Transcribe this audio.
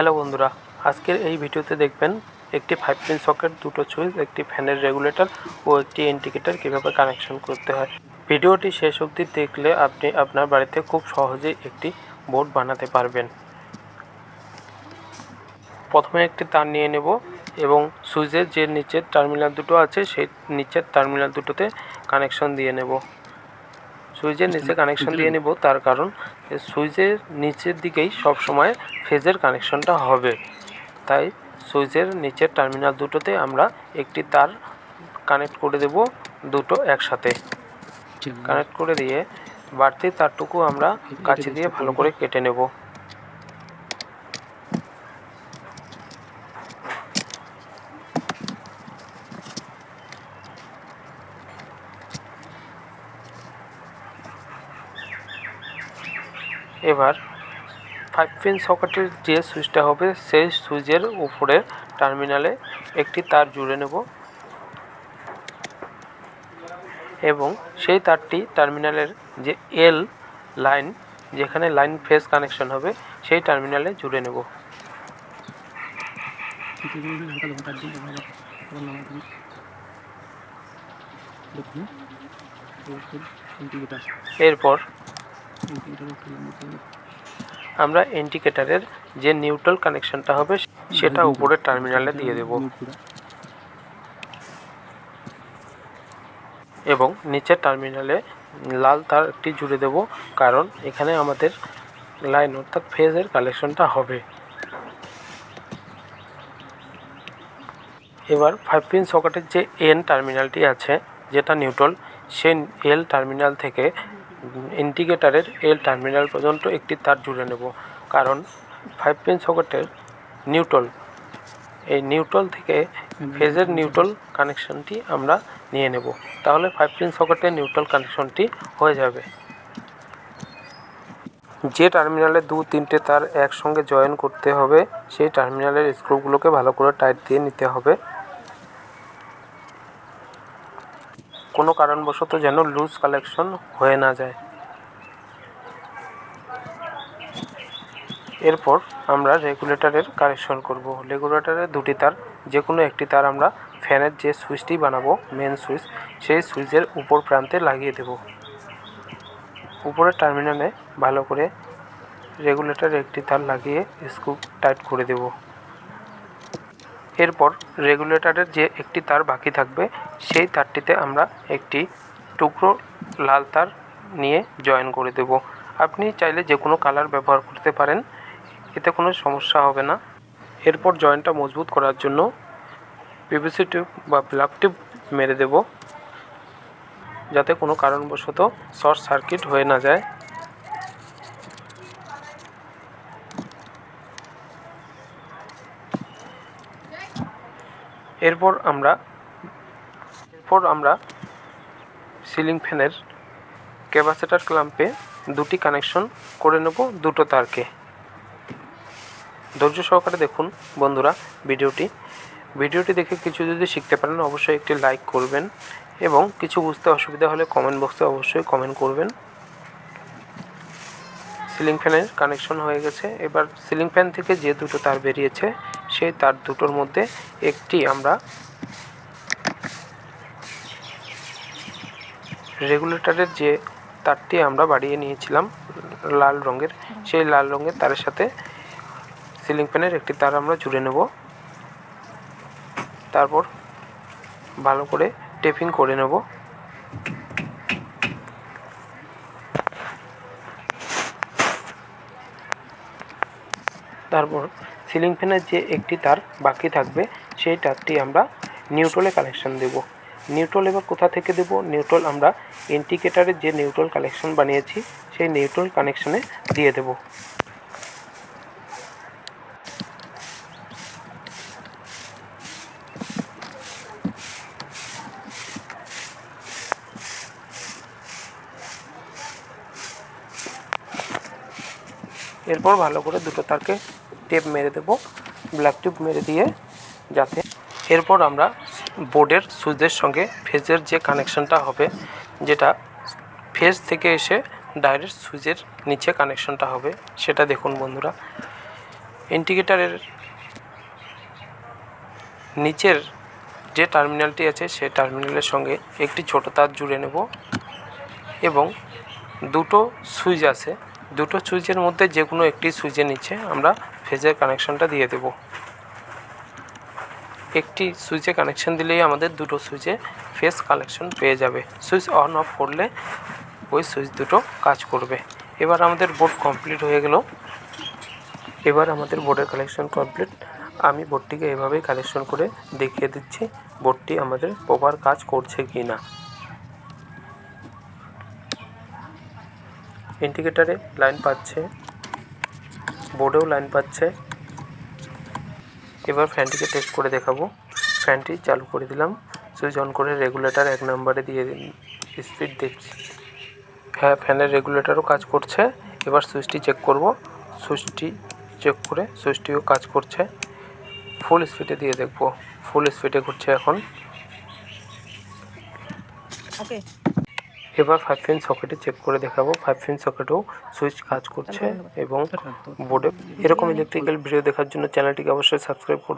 Hello বন্ধুরা, আজকের এই ভিডিওতে দেখবেন একটি ফাইভ পিন সকেট দুটো সুইচ একটি ফ্যানের রেগুলেটর ও একটি ইন্ডিকেটর কীভাবে কানেকশন করতে হয়। ভিডিওটি শেষ অবধি দেখলে আপনি আপনার বাড়িতে খুব সহজেই একটি বোর্ড বানাতে পারবেন। প্রথমে একটি তার নিয়ে নেব এবং সুইচের যে নিচের টার্মিনাল দুটো আছে, সেই নিচের টার্মিনাল দুটোতে কানেকশন দিয়ে নেব। সুইচের নিচে কানেকশন দিয়ে নেব তার কারণ সুইচের নিচের দিকেই সব সময় ফেজের কানেকশনটা হবে। তাই সুইচের নিচের টার্মিনাল দুটোতে আমরা একটি তার কানেক্ট করে দেব দুটো একসাথে। কানেক্ট করে দিয়ে বাড়তি তারটুকু আমরা কাছে দিয়ে ভালো করে কেটে নেব। এবার ফাইভ পিন সকেটের যে সুইচটা হবে, সেই সুইচের উপরে টার্মিনালে একটি তার জুড়ে নেব। এবং সেই তারটি টার্মিনালের যে এল লাইন যেখানে লাইন ফেস কানেকশন হবে, সেই টার্মিনালে জুড়ে নেব। এরপর আমরা ইন্ডিকেটারের যে নিউট্রাল কানেকশনটা হবে, সেটা উপরের টার্মিনালে দিয়ে দেব। এবং নিচের টার্মিনালে লাল তার একটি জুড়ে দেব, কারণ এখানে আমাদের লাইন অর্থাৎ ফেজের কালেকশনটা হবে। এবার ফাইভ পিন সকেটের যে এন টার্মিনালটি আছে, যেটা নিউট্রাল, সেই এল টার্মিনাল থেকে ইন্ডিকেটারের এল টার্মিনাল পর্যন্ত একটি তার জুড়ে নেব, কারণ ফাইভ পিন সকেটের নিউট্রাল এই নিউট্রাল থেকে ফেজের নিউট্রাল কানেকশনটি আমরা নিয়ে নেব, তাহলে ফাইভ পিন সকেটের নিউট্রাল কানেকশনটি হয়ে যাবে। যে টার্মিনালে দু তিনটে তার একসঙ্গে জয়েন করতে হবে, সেই টার্মিনালের স্ক্রুগুলোকে ভালো করে টাইট দিয়ে নিতে হবে। কোনো কারণবশত যেন লুজ কালেকশন হয়ে না যায়। এরপর আমরা রেগুলেটরের কানেকশন করব। রেগুলেটরের দুটি তার যে কোনো একটি তার আমরা ফ্যানের যে সুইচটি বানাবো মেন সুইচ সেই সুইচের উপর প্রান্তে লাগিয়ে দেব। উপরের টার্মিনালে ভালো করে রেগুলেটরের একটি তার লাগিয়ে স্ক্রু টাইট করে দেব। এরপর রেগুলেটরের যে একটি তার বাকি থাকবে, সেই তারটিতে আমরা একটি টুকরো লাল তার নিয়ে জয়েন করে দেব। আপনি চাইলে যে কোনো কালার ব্যবহার করতে পারেন, এতে কোনো সমস্যা হবে না। এরপর জয়েন্টটা মজবুত করার জন্য পিভিসি টিউব বা প্লাগ টিউব মেরে দেব, যাতে কোনো কারণবশত শর্ট সার্কিট হয়ে না যায়। এরপর আমরা এরপর আমরা সিলিং ফ্যানের ক্যাপাসিটার ক্লাম্পে দুটি কানেকশন করে নেব দুটো তারকে। ধৈর্য সহকারে দেখুন বন্ধুরা ভিডিওটি। ভিডিওটি দেখে কিছু যদি শিখতে পারেন, অবশ্যই একটি লাইক করবেন এবং কিছু বুঝতে অসুবিধা হলে কমেন্ট বক্সে অবশ্যই কমেন্ট করবেন। সিলিং ফ্যানের কানেকশন হয়ে গেছে। এবার সিলিং ফ্যান থেকে যে দুটো তার বেরিয়েছে সেই তার দুটোর মধ্যে একটি আমরা রেগুলেটরের যে তারটি আমরা বাড়িয়ে নিয়েছিলাম লাল রঙের, সেই লাল রঙের তারের সাথে সিলিং ফ্যানের একটি তার আমরা জুড়ে নেব। তারপর ভালো করে টেপিং করে নেব। তারপর সিলিং ফ্যানের যে একটি তার বাকি থাকবে, সেই তারটি আমরা নিউট্রলে কানেকশন দেব। নিউট্রল এবার কোথা থেকে দেব? নিউট্রল আমরা ইন্ডিকেটারের যে নিউট্রল কানেকশন বানিয়েছি, সেই নিউট্রল কানেকশনে দিয়ে দেব। এরপর ভালো করে দুটো তারকে টেপ মেরে দেব, ব্ল্যাক টিউব মেরে দিয়ে যাতে এরপর আমরা বোর্ডের সুইচের সঙ্গে ফেজের যে কানেকশনটা হবে, যেটা ফেজ থেকে এসে ডাইরেক্ট সুইচের নিচে কানেকশনটা হবে, সেটা দেখুন বন্ধুরা। ইন্ডিকেটারের নিচের যে টার্মিনালটি আছে, সেই টার্মিনালের সঙ্গে একটি ছোট তার জুড়ে নেব এবং দুটো সুইচ আছে দুটো সুইচের মধ্যে যে কোনো একটি সুইচের নিচে আমরা ফেজের কানেকশনটা দিয়ে দেব। একটি সুইচে কানেকশন দিলেই আমাদের দুটো সুইচে ফেজ কানেকশন পেয়ে যাবে। সুইচ অন অফ করলে ওই সুইচ দুটো কাজ করবে। এবার আমাদের বোর্ড কমপ্লিট হয়ে গেল। এবার আমাদের বোর্ডের কালেকশন কমপ্লিট আমি বোর্ডটিকে এভাবেই কালেকশন করে দেখিয়ে দিচ্ছি বোর্ডটি আমাদের প্রপার কাজ করছে কি না ইন্ডিকেটারে লাইন পাচ্ছে, বোর্ডেও লাইন পাচ্ছে। এবার ফ্যানটিকে টেস্ট করে দেখাবো। ফ্যানটি চালু করে দিলাম। সুইচ অন করে রেগুলেটর এক নম্বরে দিয়ে স্পিড দেখছি। হ্যাঁ ফ্যানের রেগুলেটরও কাজ করছে। এবার সুইচটি চেক করব। সুইচটি চেক করে সুইচটিও কাজ করছে। ফুল স্পিডে দিয়ে দেখব। ফুল স্পিডে ঘুরছে এখন। ওকে এবার ফাইভ পিন সকেটে চেক করে দেখাবো। ফাইভ পিন সকেটেও সুইচ কাজ করছে এবং বোর্ডে এরকম ইলেকট্রিক্যাল ভিডিও দেখার জন্য চ্যানেলটিকে অবশ্যই সাবস্ক্রাইব করুন।